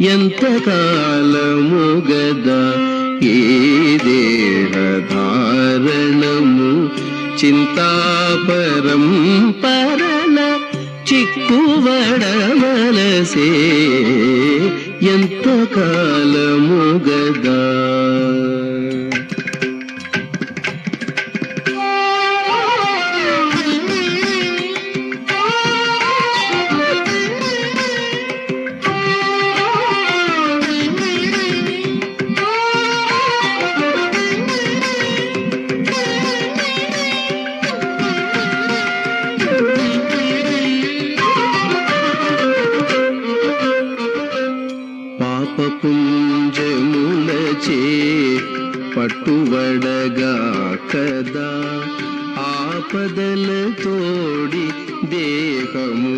ఎంత కాలము గదా ఏ దేహధారణము? చింతాపరం పరల చిక్కువడమలసే ఎంత కాలము గదా పాపపుంజములచే పట్టువడగా కదా ఆపదల తోడి దేహము